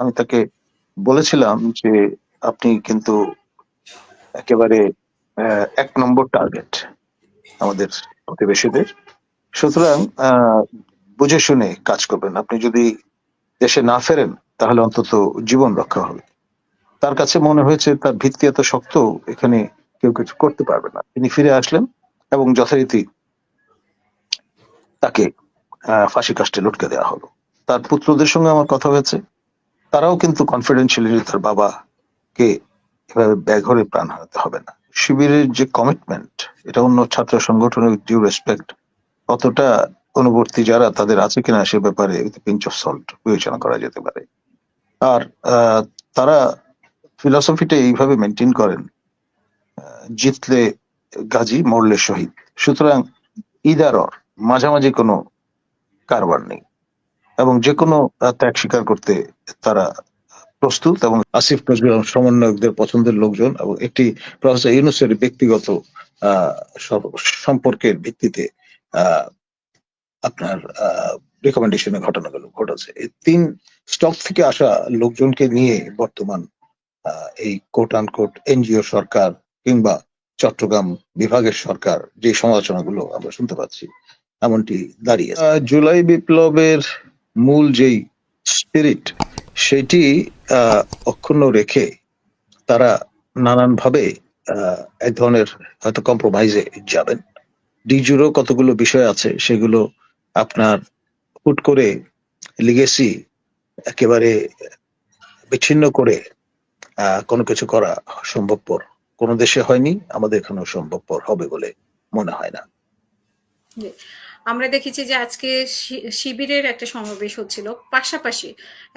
আমি তাকে বলেছিলাম যে আপনি কিন্তু একেবারে এক নম্বর টার্গেট আমাদের প্রতিবেশীদের। সুতরাং বুঝে শুনে কাজ করবেন। আপনি যদি দেশে না ফেরেন, তাহলে অন্তত জীবন রক্ষা হবে। তার কাছে মনে হয়েছে, তার ভিত্তি এত শক্ত, এখানে কেউ কিছু করতে পারবে না। তিনি ফিরে আসলেন এবং যথারীতি তাকে ফাঁসি কাষ্টে লটকে দেওয়া হলো। তার পুত্রদের সঙ্গে আমার কথা হয়েছে। তারাও কিন্তু কনফিডেন্সিয়ালি তার বাবাকে এভাবে ব্যাঘরে প্রাণ হারাতে হবে না। শিবিরের যে কমিটমেন্ট এটা অন্য ছাত্র সংগঠনের ডিউ রেসপেক্ট কতটা অনুবর্তী যারা তাদের আছে কিনা সে ব্যাপারে পিঞ্চ অফ সল্ট বিবেচনা করা যেতে পারে। আর তারা ফিলসফিটা এইভাবে মেনটেন করেন জিতলে গাজী, মরলে শহীদ। সুতরাং ইদার মাঝামাঝি কোনো কারবার নেই। এবং যে কোনো ত্যাগ স্বীকার করতে তারা প্রস্তুত এবং আসিফ নজরুল সমন্বয়কদের পছন্দের লোকজন এবং একটি প্রফেসর ইউনুসের ব্যক্তিগত সম্পর্কের ভিত্তিতে আপনার রেকমেন্ডেশনে ঘটনাগুলো ঘটেছে। এই তিন স্টক থেকে আসা লোকজনকে নিয়ে বর্তমান এই কোট আনকোট এনজিও সরকার কিংবা চট্টগ্রাম বিভাগের সরকার যে সমালোচনাগুলো আমরা শুনতে পাচ্ছি, এমনটি দাঁড়িয়ে জুলাই বিপ্লবের মূল যেই স্পিরিট সেটি অক্ষুণ্ণ রেখে তারা নানান ভাবে এক ধরনের হয়তো কম্প্রোমাইজে যাবেন। ডিজুরও কতগুলো বিষয় আছে সেগুলো আপনার হুট করে লিগেসি একেবারে বিচ্ছিন্ন করে কোনো কিছু করা সম্ভবপর। কোনো দেশে হয়নি, আমাদের এখানেও সম্ভবপর হবে বলে মনে হয় না। আমরা দেখেছি যে আজকে শিবিরের একটা সমাবেশ হচ্ছিল। পাশাপাশি,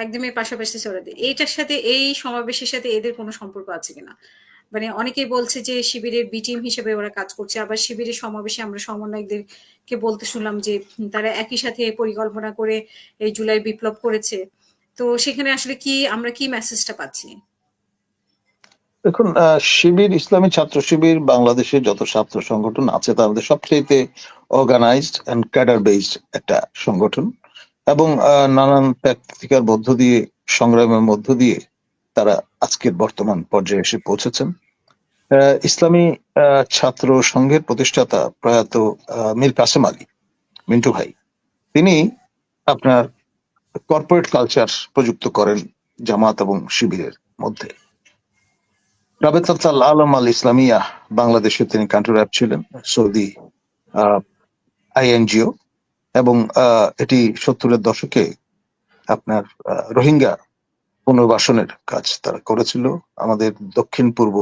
একদমই পাশাপাশি সরাতে এইটার সাথে, এই সমাবেশের সাথে এদের কোনো সম্পর্ক আছে কিনা? মানে অনেকেই বলছে যে শিবিরের বি টিম হিসেবে ওরা কাজ করছে। আবার শিবিরের সমাবেশে আমরা সমন্বয়কদেরকে বলতে শুনলাম যে তারা একই সাথে পরিকল্পনা করে এই জুলাই বিপ্লব করেছে। তো সেখানে আসলে কি, আমরা কি মেসেজটা পাচ্ছি? দেখুন শিবির, ইসলামী ছাত্র শিবির বাংলাদেশের যত ছাত্র সংগঠন আছে, তার মধ্যে সবচেয়ে অর্গানাইজড অ্যান্ড ক্যাডার বেসড একটা সংগঠন এবং নানান প্র্যাকটিকার মধ্য দিয়ে, সংগ্রামের মধ্য দিয়ে তারা আজকের বর্তমান পর্যায়ে এসে পৌঁছেছেন। ইসলামী ছাত্র সংঘের প্রতিষ্ঠাতা প্রয়াত মীর কাসেম আলী মিন্টু ভাই, তিনি আপনার কর্পোরেট কালচার প্রযুক্ত করেন জামাত এবং শিবিরের মধ্যে। রাবেতাল আলম আল ইসলামিয়া বাংলাদেশে তিনি কান্ট্রি র্যাপ ছিলেন, সৌদি আইএনজিও এবং এটি সত্তরের দশকে আপনার রোহিঙ্গা পুনর্বাসনের কাজ তারা করেছিল। আমাদের দক্ষিণ পূর্ব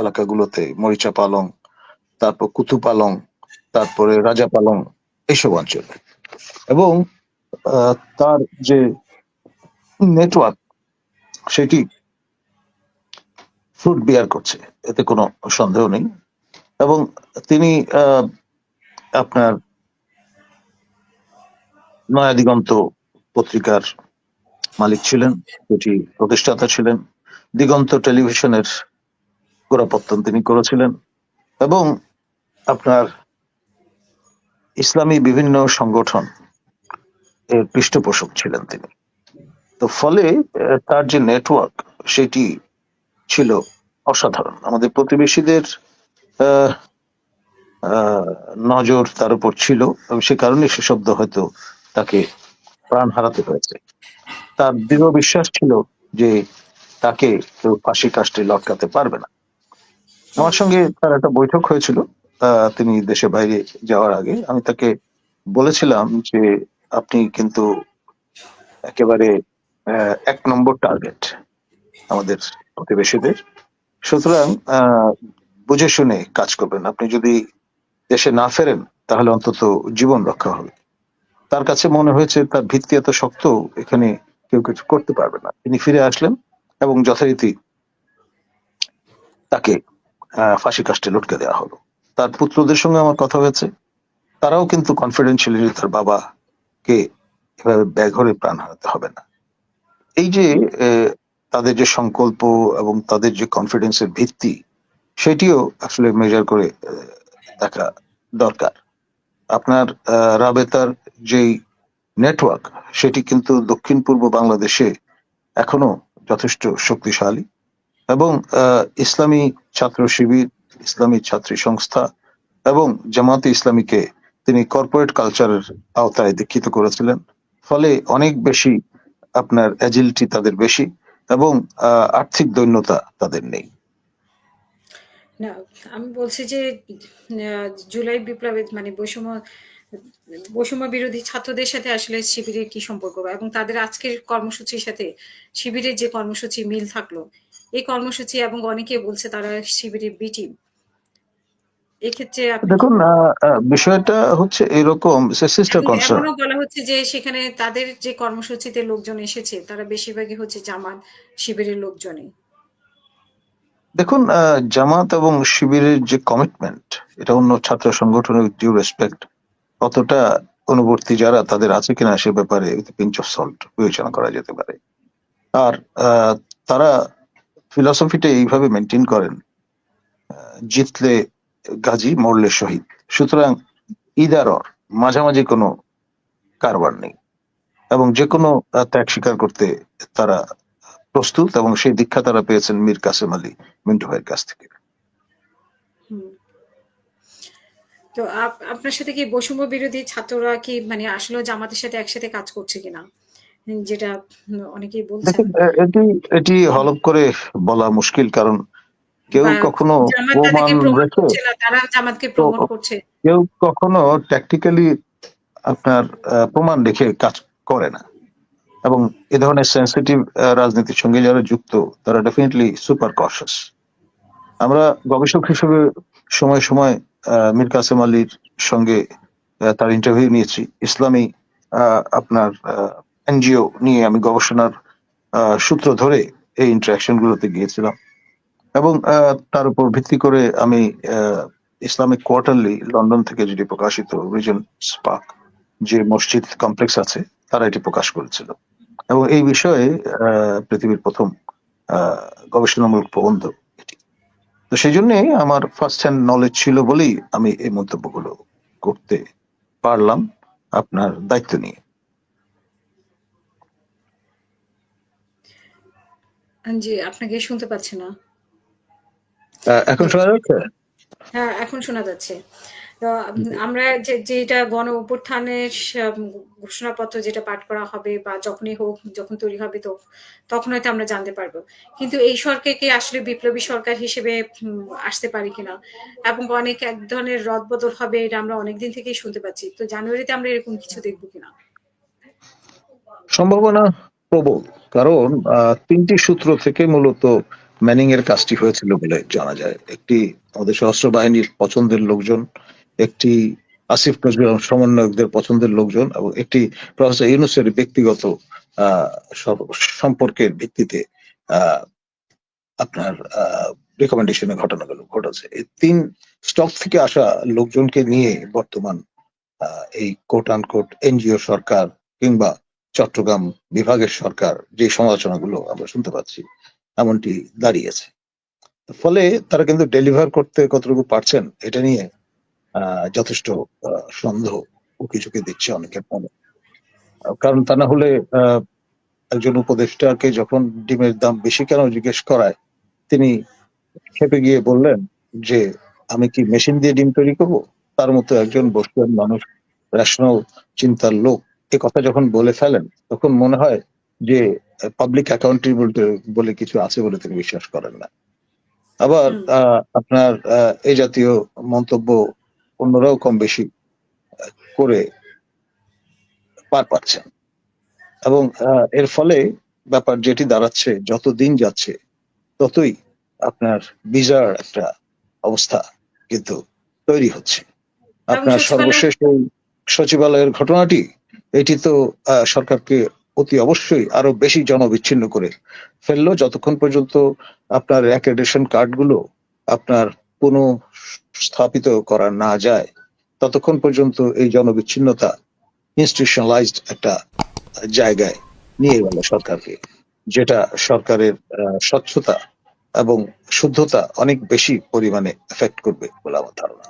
এলাকাগুলোতে মরিচা পালং, তারপর কুতু পালং, তারপরে রাজা পালং, এইসব অঞ্চলে। এবং তার যে নেটওয়ার্ক সেটি ফ্রুট বিয়ার করছে, এতে কোনো সন্দেহ নেই। এবং তিনি আপনার নয়া দিগন্ত পত্রিকার মালিক ছিলেন যেটি প্রতিষ্ঠাতা ছিলেন, দিগন্ত টেলিভিশনের গোড়াপত্তন তিনি করেছিলেন, এবং আপনার ইসলামী বিভিন্ন সংগঠন এর পৃষ্ঠপোষক ছিলেন তিনি। তো ফলে তার যে নেটওয়ার্ক সেটি ছিল অসাধারণ। আমাদের প্রতিবেশীদের নজর তার উপর ছিল এবং সে কারণে সে শব্দ হয়তো তাকে প্রাণ হারাতে হয়েছে। তার দৃঢ় বিশ্বাস ছিল যে তাকে কেউ ফাঁসি কাস্টে লটকাতে পারবে না। আমার সঙ্গে তার একটা বৈঠক হয়েছিল তিনি দেশে বাইরে যাওয়ার আগে। আমি তাকে বলেছিলাম যে আপনি কিন্তু একেবারে এক নম্বর টার্গেট আমাদের প্রতিবেশীদের। সুতরাং বুঝে শুনে কাজ করবেন। আপনি যদি দেশে না ফেরেন, তাহলে অন্তত জীবন রক্ষা হবে। তার কাছে মনে হয়েছে, তার ভিত্তি এত শক্ত, এখানে কেউ কিছু করতে পারবে না। তিনি ফিরে আসলেন এবং যথারীতি তাকে ফাঁসি কাস্টে লটকে দেওয়া হলো। তার পুত্রদের সঙ্গে আমার কথা হয়েছে। তারাও কিন্তু কনফিডেন্সিয়ালি তার বাবাকে এভাবে ব্যাঘরে প্রাণ হারাতে হবে না। এই যে তাদের যে সংকল্প এবং তাদের যে কনফিডেন্সের ভিত্তি, সেটিও আসলে মেজার করে দেখা দরকার। আপনার রাবেতার যেই নেটওয়ার্ক সেটি কিন্তু দক্ষিণ পূর্ব বাংলাদেশে এখনও যথেষ্ট শক্তিশালী এবং ইসলামী ছাত্র শিবির, ইসলামী ছাত্রী সংস্থা এবং জামাতে ইসলামীকে তিনি কর্পোরেট কালচারের আওতায় দীক্ষিত করেছিলেন। ফলে অনেক বেশি আপনার অ্যাজিলিটি তাদের বেশি। এবং আর্থিক দৈন্যতা তাদের নেই। না, আমি বলছি যে জুলাই বিপ্লবের মানে বৈষম্য বৈষম্য বিরোধী ছাত্রদের সাথে আসলে শিবিরের কি সম্পর্ক এবং তাদের আজকের কর্মসূচির সাথে শিবিরের যে কর্মসূচি মিল থাকল, এই কর্মসূচি এবং অনেকে বলছে তারা শিবিরের বি টিম এক্ষেত্রে আপনি কি দেখুন বিষয়টা হচ্ছে এরকম সিস্টার কনসার্ন এমনও বলা হচ্ছে যে সেখানে তাদের যে কর্মসূচিতে লোকজন এসেছে তারা বেশিরভাগই হচ্ছে জামাত শিবিরের লোকজনই। দেখুন জামাত এবং শিবিরের যে কমিটমেন্ট এটা অন্য ছাত্র সংগঠনের ডিউ রেসপেক্ট কতটা অনুবর্তী যারা তাদের আছে কিনা সে ব্যাপারে পিঞ্চ অফ সল্ট বিবেচনা করা যেতে পারে। আর তারা ফিলসফিটা এইভাবে মেনটেন করেন জিতলে গাজী মরলে শহীদ। সুতরাং ইদার মাঝামাঝি কোনো কারবার নেই। এবং যে কোনো ত্যাগ স্বীকার করতে তারা প্রস্তুত এবং সেই দীক্ষা তারা পেয়েছেন মীর কাসেম আলী মিন্টু ভাইয়ের কাছ থেকে। তো আপ- আপনার সাথে কি বৈষম্য বিরোধী ছাত্ররা কি মানে আসলে জামাতের সাথে একসাথে কাজ করছে কিনা? যেটা অনেকেই বলছেন। এটি এটি হলপ করে বলা মুশকিল কারণ কেউ কখনো প্রমাণ রেখে কেউ কখনো ট্যাকটিক্যালি আপনার প্রমাণ রেখে কাজ করে না। এবং এ ধরনের সেন্সিটিভ রাজনীতির সঙ্গে যারা যুক্ত তারা ডেফিনেটলি সুপার কশাস আমরা গবেষক হিসেবে সময় সময় মীর কাসেম আলীর সঙ্গে তার ইন্টারভিউ নিয়েছি। ইসলামী আহ, আপনার এনজিও নিয়ে আমি গবেষণার আহ, সূত্র ধরে এই ইন্টারাকশন গুলোতে গিয়েছিলাম। এবং তার উপর ভিত্তি করে আমি ইসলামিক কোয়ার্টারলি লন্ডন থেকে যেটি প্রকাশিত রিজন স্পাক যে মসজিদ কমপ্লেক্স আছে, তারা এটি প্রকাশ করেছিল। এবং এই বিষয়ে পৃথিবীর প্রথম গবেষণামূলক প্রবন্ধ এটি। তো সেই জন্য আমার ফার্স্ট হ্যান্ড নলেজ ছিল বলেই আমি এই মন্তব্যগুলো করতে পারলাম আপনার দায়িত্ব নিয়ে। জি আপনাকে শুনতে পাচ্ছি না। এখন শোনা যাচ্ছে? হ্যাঁ এখন শোনা যাচ্ছে। তো আমরা যে যেটা গণ অভ্যুত্থানের ঘোষণাপত্র যেটা পাঠ করা হবে বা যখনই হোক যখন তৈরি হবে তো তখন হয়তো আমরা জানতে পারব। কিন্তু এই সরকারকে আসলে বিপ্লবী সরকার হিসেবে আসতে পারি কিনা? এবং অনেক এক ধরনের রদবদল হবে এটা আমরা অনেকদিন থেকেই শুনতে পাচ্ছি। তো জানুয়ারিতে আমরা এরকম কিছু দেখব কিনা? সম্ভাবনা প্রবল কারণ আহ, তিনটি সূত্র থেকে মূলত ম্যানিং এর কাজটি হয়েছিল বলে জানা যায়। একটি আমাদের সশস্ত্র বাহিনীর পছন্দের লোকজন, একটি আসিফ নজরুল সমন্বয়কদের পছন্দের লোকজন এবং একটি প্রফেসর ইউনুসের ব্যক্তিগত সম্পর্কের ভিত্তিতে আপনার রেকমেন্ডেশনে ঘটনাগুলো ঘটেছে। এই তিন স্টক থেকে আসা লোকজনকে নিয়ে বর্তমান এই কোট আনকোট এনজিও সরকার কিংবা চট্টগ্রাম বিভাগের সরকার যে সমালোচনাগুলো আমরা শুনতে পাচ্ছি এমনটি দাঁড়িয়েছে। ফলে তারা কিন্তু ডেলিভার করতে কতটুকু পারছেন, এটা নিয়ে যথেষ্ট সন্দেহ উকি ঝুঁকি দিচ্ছে অনেকের মনে। কারণ তা না হলে একজন উপদেষ্টাকে যখন ডিমের দাম বেশি কেন জিজ্ঞেস করায়, তিনি খেপে গিয়ে বললেন যে, আমি কি মেশিন দিয়ে ডিম তৈরি করব? তার মতো একজন বসুয়ান মানুষ রেশনাল চিন্তার লোক এ কথা যখন বলে ফেলেন, তখন মনে হয় যে পাবলিক অ্যাকাউন্টেবল বলে কিছু আছে বলে তিনি বিশ্বাস করেন না। আবার আপনার এই জাতীয় মন্তব্য অন্যরাও কম বেশি করে পার পাচ্ছেন। এবং এর ফলে ব্যাপার যেটি দাঁড়াচ্ছে যত দিন যাচ্ছে ততই আপনার বিজার একটা অবস্থা কিন্তু তৈরি হচ্ছে। আপনার সর্বশেষ ওই সচিবালয়ের ঘটনাটি এটি তো আহ, সরকারকে অতি অবশ্যই আরও বেশি জনবিচ্ছিন্ন করে ফেলল। যতক্ষণ পর্যন্ত আপনার অ্যাক্রেডিশন কার্ডগুলো আপনার পুনঃ স্থাপিত করা না যায়, ততক্ষণ পর্যন্ত এই জনবিচ্ছিন্নতা ইনস্টিটিউশনালাইজড একটা জায়গায় নিয়ে গেল সরকারকে, যেটা সরকারের স্বচ্ছতা এবং শুদ্ধতা অনেক বেশি পরিমাণে এফেক্ট করবে বলে আমার ধারণা।